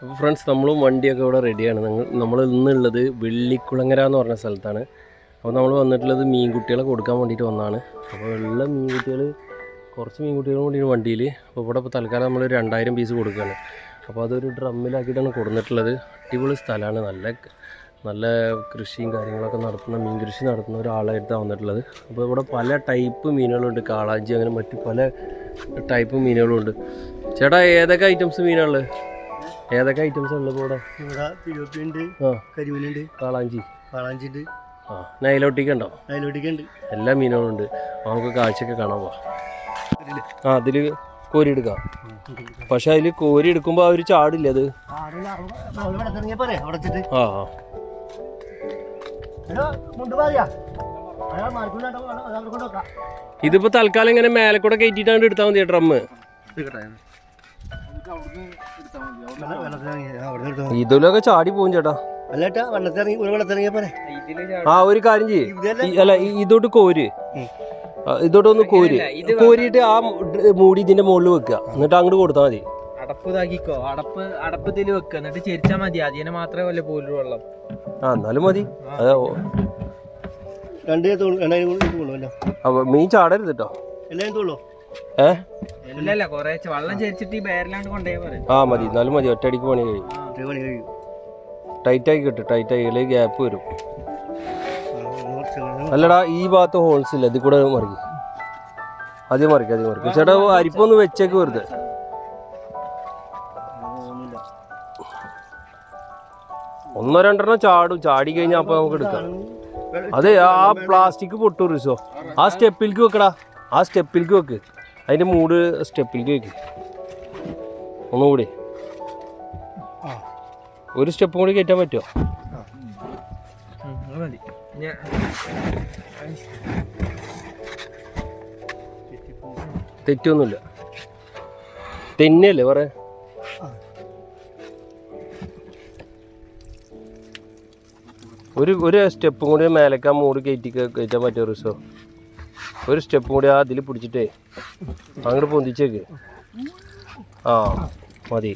അപ്പോൾ ഫ്രണ്ട്സ് നമ്മളും വണ്ടിയൊക്കെ ഇവിടെ റെഡിയാണ് ഞങ്ങൾ നമ്മൾ ഇന്നുള്ളത് വെള്ളിക്കുളങ്ങര എന്ന് പറഞ്ഞ സ്ഥലത്താണ്. അപ്പോൾ നമ്മൾ വന്നിട്ടുള്ളത് മീൻകുട്ടികളെ കൊടുക്കാൻ വേണ്ടിയിട്ട് വന്നതാണ് അപ്പോൾ ഉള്ള മീൻകുട്ടികൾ കുറച്ച് മീൻകുട്ടികളും കൂടി വണ്ടിയിൽ അപ്പോൾ ഇവിടെ ഇപ്പോൾ തൽക്കാലം നമ്മൾ രണ്ടായിരം പീസ് കൊടുക്കുകയാണ് അപ്പോൾ അതൊരു ഡ്രമ്മിലാക്കിയിട്ടാണ് കൊടുത്തിട്ടുള്ളത് അടിപൊളി സ്ഥലമാണ്. നല്ല നല്ല കൃഷിയും കാര്യങ്ങളൊക്കെ നടത്തുന്ന മീൻ കൃഷി നടത്തുന്ന ഒരാളായിട്ടാണ് വന്നിട്ടുള്ളത്. അപ്പോൾ ഇവിടെ പല ടൈപ്പ് മീനുകളുണ്ട്. കാളാഞ്ചി അങ്ങനെ മറ്റു പല ടൈപ്പ് മീനുകളുണ്ട്. ചേട്ടാ ഏതൊക്കെ ഐറ്റംസ് മീനുള്ളത് ഏതൊക്കെ ഐറ്റംസ് ഉള്ളത് ഇവിടെ? ഇവിടെ തിരുവപ്പിയുണ്ട് ആ. കരിമീനുണ്ട് കാളാഞ്ചി. കാളാഞ്ചി ഉണ്ട് ആ നൈലോട്ടിക്ക് ഉണ്ടോ അതിലോട്ടിക്കുണ്ട് എല്ലാ മീനുകളും ഉണ്ട് നമുക്ക് കാഴ്ചയൊക്കെ കാണാൻ പോവാം. ആ അതിൽ കോരി എടുക്കാം. പക്ഷെ അതിൽ കോരി എടുക്കുമ്പോൾ അവർ ചാടില്ല അത്? ആ ആ. ഇതിപ്പോ തൽക്കാലം ഇങ്ങനെ മേലെ കൂടെ കയറ്റിട്ടാണ് എടുത്താൽ മതി ഡ്രമ്മ് ഇതിലൊക്കെ ചാടി പോകും ചേട്ടാ. അല്ലേട്ടാ വെള്ളത്തിറങ്ങി ഒരു വെള്ളത്തിറങ്ങിയ പോരെ? ആ ഒരു കാര്യം ചെയ്യ്. അല്ല ഇതോട്ട് കോര്. ഇതോട്ട് ഒന്ന് കോര്. കോരിട്ട് ആ മൂടി ഇതിന്റെ മുകളിൽ വെക്കുക. എന്നിട്ട് അങ്ങോട്ട് കൊടുത്താൽ മതി. അടപ്പ് ഇതാക്കിക്കോ. അടപ്പ് അടപ്പ് ഇതിൽ വെക്കുക എന്നിട്ട് ചെരിച്ചാ മതി. അതിനെ മാത്രമേ വല്ല പോലും വെള്ളം. ആ എന്നാലും മതി. രണ്ടേ ഓ- രണ്ട് മീൻ ചാടരുത് കേട്ടോ എല്ലാവരും തോളൂ? ആ മതി. എന്നാലും മതി. ഒറ്റയടിക്ക് പണി കഴിയും. ടൈറ്റായി കിട്ടും. ടൈറ്റായി. അല്ലെങ്കിൽ ഗ്യാപ്പ് വരും. അല്ലടാ ഈ ഭാഗത്ത് ഹോൾസ് ഇല്ല. ഇതിൽ കൂടെ മറിക്കും. ആദ്യം മറിക്കും ആദ്യം മറിക്കും. ചേട്ടാ അരിപ്പൊന്ന് വെച്ചേക്ക് വെറുതെ. ഒന്നോ രണ്ടെണ്ണം ചാടും. ചാടി കഴിഞ്ഞാൽ അപ്പൊ നമുക്ക് എടുക്കാം. അതെ ആ പ്ലാസ്റ്റിക് പൊട്ടു റിസോ. ആ സ്റ്റെപ്പിലേക്ക് വെക്കടാ. ആ സ്റ്റെപ്പിലേക്ക് വെക്ക്. അതിന്റെ മൂട് സ്റ്റെപ്പിലേക്ക് വെക്കും ഒന്നുകൂടി. ഒരു സ്റ്റെപ്പ് കൂടി കയറ്റാൻ പറ്റുമോ തെറ്റൊന്നുമില്ല. തെന്നല്ലേ പറ. ഒരു ഒരു സ്റ്റെപ്പും കൂടി മേലക്കാൻ മൂട് കയറ്റി കയറ്റാൻ പറ്റുമോ റിസോ? ഒരു സ്റ്റെപ്പ് കൂടി ആ അതിൽ പിടിച്ചിട്ടേ അങ്ങോട്ട് പൊന്തിച്ചേക്ക്. ആ മതി.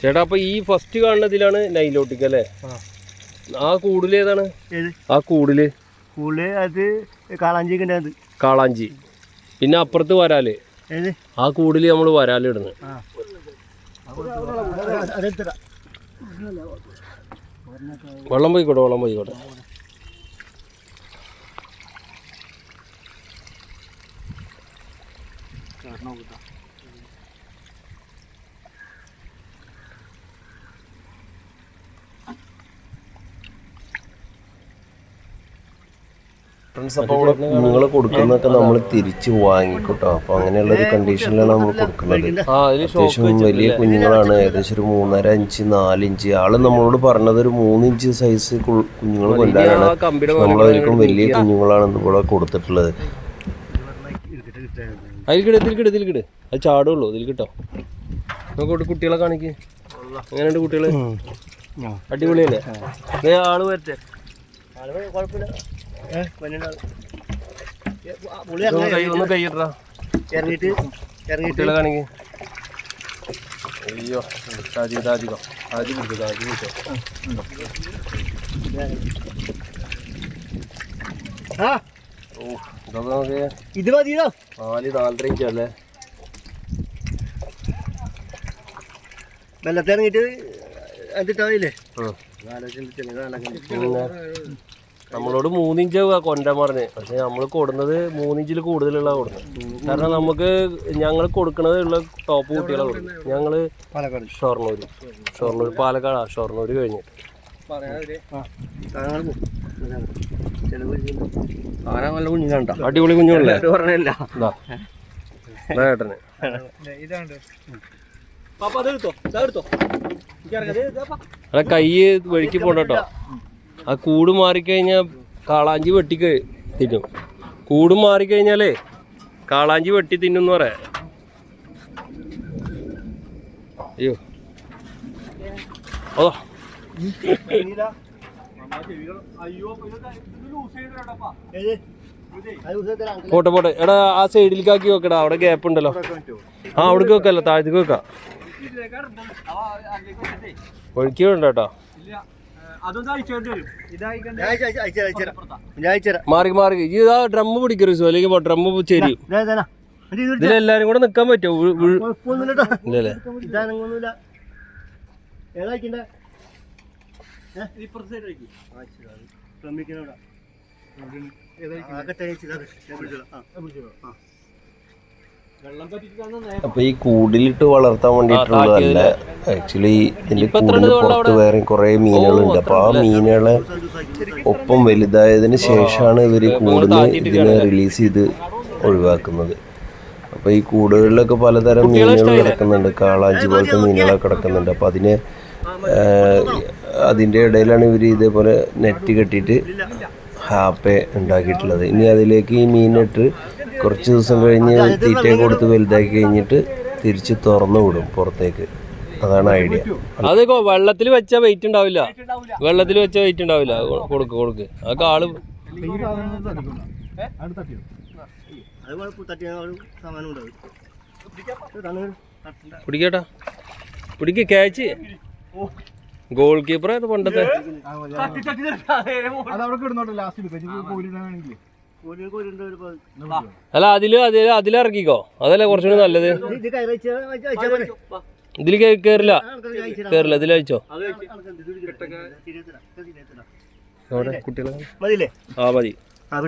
ചേട്ടാ അപ്പൊ ഈ ഫസ്റ്റ് കാണുന്നതിലാണ് നൈലോട്ടിക്ക് അല്ലേ? ആ. കൂടുതൽ ഏതാണ്? ഏത്? ആ കൂടുതൽ സ്കൂളിൽ അത് കാളാഞ്ചി കാളാഞ്ചി. പിന്നെ അപ്പുറത്ത് വരാൽ. ആ കൂടുതൽ നമ്മൾ വരാലിടുന്നത് ആ അതെടുത്തരാ വെള്ളം പോയിക്കോട്ടെ നിങ്ങൾ കൊടുക്കുന്നൊക്കെ നമ്മൾ തിരിച്ച് വാങ്ങിക്കോട്ടോ. അപ്പൊ അങ്ങനെയുള്ള ഒരു കണ്ടീഷനിലാണ് നമ്മൾ കൊടുക്കുന്നത്. ആ അതിൽ അത്യാവശ്യം വലിയ കുഞ്ഞുങ്ങളാണ്. ഏകദേശം ഒരു മൂന്നര ഇഞ്ച് നാലിഞ്ച് ആൾ നമ്മളോട് പറഞ്ഞത് ഒരു മൂന്നിഞ്ച് സൈസ് കുഞ്ഞുങ്ങൾ കൊല്ലാനാണ് നമ്മളതിലേക്കും വലിയ കുഞ്ഞുങ്ങളാണ് ഇവിടെ കൊടുത്തിട്ടുള്ളത്. അതിൽ ഇതിൽ കിട് ഇതിൽ കിട് അത് ചാടുള്ളൂ ഇതിൽ കിട്ടോ നമുക്ക് കുട്ടികളെ കാണിക്ക്. എങ്ങനെയുണ്ട് കുട്ടികൾ? അടിപൊളിയല്ലേ? ആൾ വരട്ടെ. കുഴപ്പമില്ല. ഇറങ്ങിയിട്ട് കുട്ടികളെ കാണിക്ക്. അയ്യോ താജി താജിക്കോ താജി പിടിച്ചോ താജി പിടിച്ചോ ഇതൊക്കെ നമുക്ക് ഇത് മതിയോ? നാല് നാലര ഇഞ്ച് അല്ലേ? വെള്ളത്തിൽ ഇറങ്ങിയിട്ട് എന്നിട്ടാവില്ലേ ഉം. ആലോചിച്ചിട്ട് പിന്നെ? നമ്മളോട് മൂന്നിഞ്ച് കൊണ്ടാൻ പറഞ്ഞ്. പക്ഷെ നമ്മൾ കൊടുന്നത് മൂന്നിഞ്ചിൽ കൂടുതലുള്ള കൊടുക്കുന്നത് കാരണം നമുക്ക് ഞങ്ങൾ കൊടുക്കുന്നത് ഉള്ള ടോപ്പ് കുട്ടികളെ കൊടുക്കും ഞങ്ങൾ പാലക്കാട്. ഷൊർണൂർ ഷൊർണൂർ പാലക്കാടാ. ഷൊർണൂർ കഴിഞ്ഞ്. ആരാ നല്ല കുഞ്ഞിനാണ്ടാ അടിപൊളി കുഞ്ഞുങ്ങളല്ലേ പറഞ്ഞല്ല ഏട്ടന് ഇതാണ്ട് പാപ്പ അതെടുത്തോ അതെടുത്തോ അല്ല കൈ വഴിക്ക് പോണ്ടോ ആ കൂട് മാറിക്കഴിഞ്ഞാൽ കാളാഞ്ചി വെട്ടി തിന്നും. കൂട് മാറിക്കഴിഞ്ഞാലേ കാളാഞ്ചി വെട്ടി തിന്നും പറയാ. അയ്യോ. ഓ. പോട്ടെ പോട്ടെ. എടാ ആ സൈഡിലേക്ക് ആക്കി വെക്കടാ. അവിടെ ഗ്യാപ്പ് ഉണ്ടല്ലോ. ആ അവിടേക്ക് വെക്കല്ല. താഴത്തേക്ക് വെക്കാം. ഒഴുക്കി വേണ്ട കേട്ടോ. മാറി മാറി ഇതാ ഡ്രമ്മ് പിടിക്കരുത് അല്ലെങ്കിൽ ഡ്രമ്മ് ചേരി ഇതിലെല്ലാരും കൂടെ നിക്കാൻ പറ്റുമോ ഇല്ലല്ലേ ശ്രമിക്കണോടാ ആകട്ടെ ആ പിടിച്ചോളാം ആ വെള്ളം പറ്റിട്ട് അപ്പൊ ഈ കൂടിലിട്ട് വളർത്താൻ വേണ്ടിയിട്ടുള്ളതല്ല. ആക്ച്വലി ഇതിന്റെ കൂടിന് പുറത്ത് വേറെ കുറെ മീനുകളുണ്ട്. അപ്പൊ ആ മീനുകളെ ഒപ്പം വലുതായതിന് ശേഷമാണ് ഇവർ കൂടുതൽ ഇതിനെ റിലീസ് ചെയ്ത് ഒഴിവാക്കുന്നത്. അപ്പൊ ഈ കൂടുകളിലൊക്കെ പലതരം മീനുകൾ കിടക്കുന്നുണ്ട്. കാളാഞ്ചി പോലത്തെ മീനുകളൊക്കെ കിടക്കുന്നുണ്ട്. അപ്പൊ അതിനെ അതിന്റെ ഇടയിലാണ് ഇവർ ഇതേപോലെ നെറ്റ് കെട്ടിട്ട് ഹാപ്പേ ഉണ്ടാക്കിയിട്ടുള്ളത്. ഇനി അതിലേക്ക് ഈ മീനിട്ട് കുറച്ച് ദിവസം കഴിഞ്ഞ് തീറ്റ കൊടുത്ത് വലുതാക്കി കഴിഞ്ഞിട്ട് തിരിച്ച് തുറന്നു വിടും പുറത്തേക്ക്. അതാണ് ഐഡിയ അതേക്കോ വെള്ളത്തിൽ വെച്ച വെയിറ്റ് ഉണ്ടാവില്ല. വെള്ളത്തിൽ വെച്ച വെയിറ്റ് ഉണ്ടാവില്ല. കൊടുക്ക് കൊടുക്ക് അതൊക്കെ ആൾ പിടിക്കട്ടാ. പിടിക്ക് ക്യാച്ച് ഗോൾ കീപ്പർ പണ്ടത്തെ. അല്ല അതിൽ അതിൽ അതിലിറക്കിക്കോ. അതല്ലേ കുറച്ചുകൂടി നല്ലത്? ഇത് ഇത് കയറി വെച്ച് വെച്ച് വെച്ചാ പോലെ ഇതിൽ കേറില്ല. കേറില്ല ഇതിൽ അയച്ചോ. അവിടെ കുട്ടികളെ? ആ മതി. ആ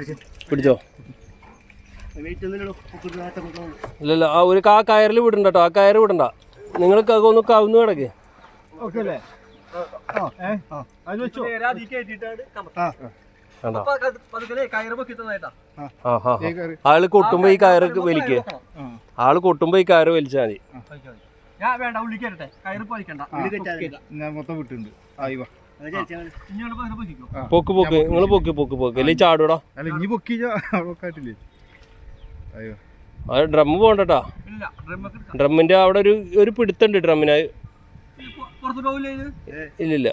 പിടിച്ച്. ഇല്ലല്ല ആ ഒരു ആ കയറിൽ വിടണ്ട കേട്ടോ ആ കയറ് വിടണ്ട. നിങ്ങൾ ഒന്ന് കവുന്ന് കിടക്ക്. ഓക്കെ കയറ് പൊക്കി തന്നായിട്ടാ ആ. ആ ആ. ആൾ കൊട്ടുമ്പോ ഈ കയറ് വലിക്ക. ആൾ കൊട്ടുമ്പോ ഈ കയറ് വലിച്ചാൽ മതി. ഞാൻ വേണ്ട കയറ് പൊലിക്കണ്ട. ഞാൻ മൊത്തം വിട്ടുണ്ട് ആയിവാ പൊക്ക് പൊക്ക്. നിങ്ങൾ പൊക്ക് പൊക്ക് പൊക്ക്. അല്ലെ ചാടൂടാ പൊക്കി ആയിട്ടില്ലേ അയ്യോ അത് ഡ്രം പോണ്ടട്ടാ ഇല്ല ഡ്രമ്മൊക്കെ ഡ്രമ്മിന്റെ അവിടെ ഒരു ഒരു പിടുത്തുണ്ട് ഡ്രമ്മിനായി ഇല്ലില്ല.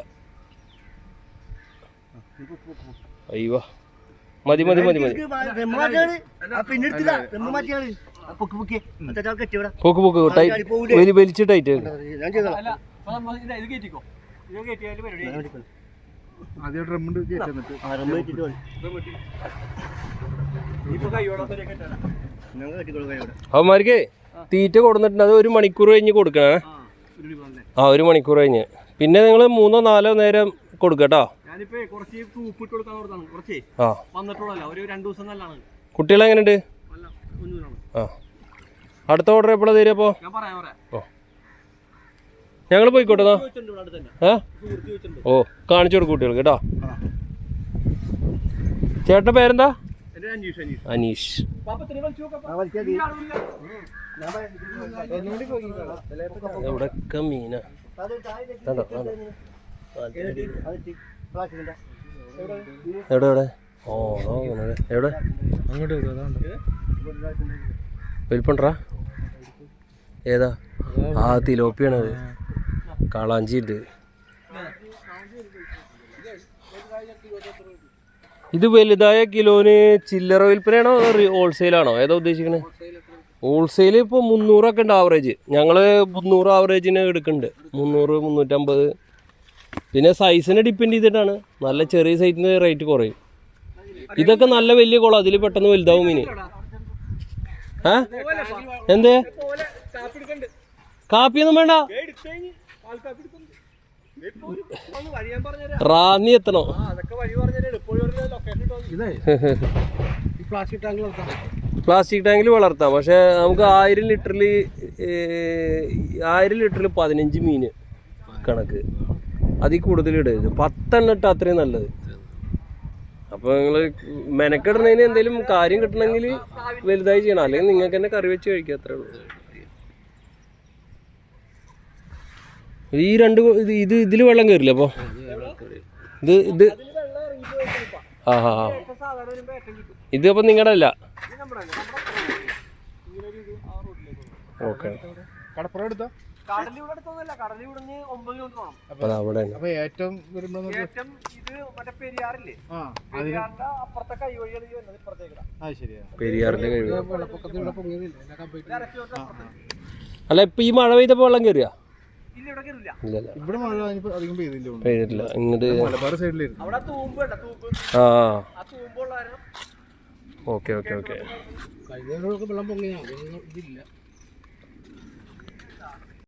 അയ്യോ. മതി മതി മതി മതി. പോക്ക് പോക്ക് വലി വലിച്ചിട്ടായിട്ട് അവന്മാർക്ക് തീറ്റ കൊടുത്തിട്ടുണ്ട് അത് ഒരു മണിക്കൂർ കഴിഞ്ഞ് കൊടുക്കണേ. ആ ഒരു മണിക്കൂർ കഴിഞ്ഞ്. പിന്നെ നിങ്ങൾ മൂന്നോ നാലോ നേരം കൊടുക്കട്ടോ ഞാനിപ്പോ കുറച്ച് ഉപ്പിട്ട് കൊടുക്കാൻ ഓർത്താണ് കുറച്ചേ ആ. വന്നിട്ടുള്ളല്ല ഒരു രണ്ടു ദിവസം നല്ലതാണ് കുട്ടികൾ എങ്ങനെയുണ്ട്? നല്ല ആ. അടുത്ത ഓർഡർ എപ്പോഴാ തരിക അപ്പോൾ ഞാൻ പറയാം പറയാം. ഓ. ഞങ്ങൾ പോയിക്കോട്ടെ എന്നാ? ചോദിച്ചിട്ടുണ്ട് ഇവിടെ അടുത്ത് തന്നെ ഏ? സുഹൃത്ത് ചോദിച്ചിട്ടുണ്ട്. ഓ കാണിച്ചു കൊടുക്കും കുട്ടികൾക്ക് കേട്ടോ. ചേട്ടന്റെ പേരെന്താ? എന്റെ അനീഷ് പാപ്പ വലിച്ചു നോക്കാം. എവിടെയൊക്കെ മീനാ? കണ്ടോ കണ്ടോ എവിടെ എവിടെ? ഓ എവിടെ? അങ്ങോട്ട് വലിപ്പണ്ടാ? ഏതാ? ആ തിലോപ്പിയാണത് കളാഞ്ചി ഉണ്ട് ഇത് വലുതായ കിലോന് ചില്ലറ വിൽപ്പനയാണോ ഹോൾസെയിലാണോ ഏതാ ഉദ്ദേശിക്കണേ? ഹോൾസെയിൽ ഇപ്പോൾ മുന്നൂറൊക്കെ ഉണ്ട് ആവറേജ് ഞങ്ങൾ മുന്നൂറ് ആവറേജിന് എടുക്കുന്നുണ്ട്. മുന്നൂറ് മുന്നൂറ്റമ്പത്. പിന്നെ സൈസിനെ ഡിപ്പെൻഡ് ചെയ്തിട്ടാണ്. നല്ല ചെറിയ സൈസിന് റേറ്റ് കുറയും. ഇതൊക്കെ നല്ല വലിയ കുളം അതിൽ പെട്ടെന്ന് വലുതാവും മീന് ഏ എന്തേ? കാപ്പിയൊന്നും വേണ്ട. റാന്നി എത്തണോ. പ്ലാസ്റ്റിക് ടാങ്കിൽ വളർത്താം. പക്ഷേ നമുക്ക് ആയിരം ലിറ്ററിൽ ആയിരം ലിറ്ററിൽ പതിനഞ്ച് മീന് കണക്ക്. അതിൽ കൂടുതൽ ഇടരുത് പത്തെണ്ണം ഇട്ടാൽ അത്രയും നല്ലത്. അപ്പോൾ നിങ്ങൾ മെനക്കെടുന്നതിന് എന്തെങ്കിലും കാര്യം കിട്ടണമെങ്കിൽ വലുതായി ചെയ്യണം. അല്ലെങ്കിൽ നിങ്ങൾക്ക് തന്നെ കറി വെച്ച് കഴിക്കുക അത്രേ ഉള്ളൂ. ഈ രണ്ട് ഇത് ഇത് ഇതിൽ വെള്ളം കയറില്ല അപ്പോൾ ഇത് ഇത് ആ ഹാ ഇത് അപ്പം നിങ്ങളുടെ അല്ല? ഓക്കെ. കടപ്പുറം എടുത്താ? കടലിവിടെ അടുത്തൊന്നുമല്ല കടലിവിടെ നിന്ന് ഒമ്പത് കിലോമീറ്റർ വേണം അപ്പോൾ അത് അവിടെ ഉണ്ട് അപ്പൊ ഏറ്റവും വരുമ്പോ ഏറ്റവും ഇത് മറ്റേ പെരിയാറില്ലേ? ആ അതിന് പെരിയാറിന്റെ അപ്പുറത്തെ കൈവഴികൾ ഈ വരുന്നത് ഇപ്പുറത്തേക്ക് അത് ശരിയാ. പെരിയാറിന്റെ കഴിവ് വെള്ളപ്പൊക്കത്തിൽ ഇവിടെ പൊങ്ങിയതില്ലേ? എല്ലാ കംപ്ലീറ്റ് അല്ല ഇപ്പൊ ഈ മഴ പെയ്തപ്പോ വെള്ളം കയറിയാ ഇല്ല ഇവിടെ കയറില്ല ഇല്ലല്ല ഇവിടെ മഴ അതിനിപ്പോ അധികം പെയ്തില്ല തോന്നുന്നു. പെയ്തിട്ടില്ല. ഇങ്ങോട്ട് മലബാർ സൈഡിലായിരുന്നു അവിടെ തൂമ്പ് ഉണ്ട് തൂമ്പ്. ആ ആ. തൂമ്പുള്ള കാരണം ഓക്കെ ഓക്കെ ഓക്കെ. കഴിഞ്ഞ വെള്ളം പൊങ്ങിയാ ഇതില്ല.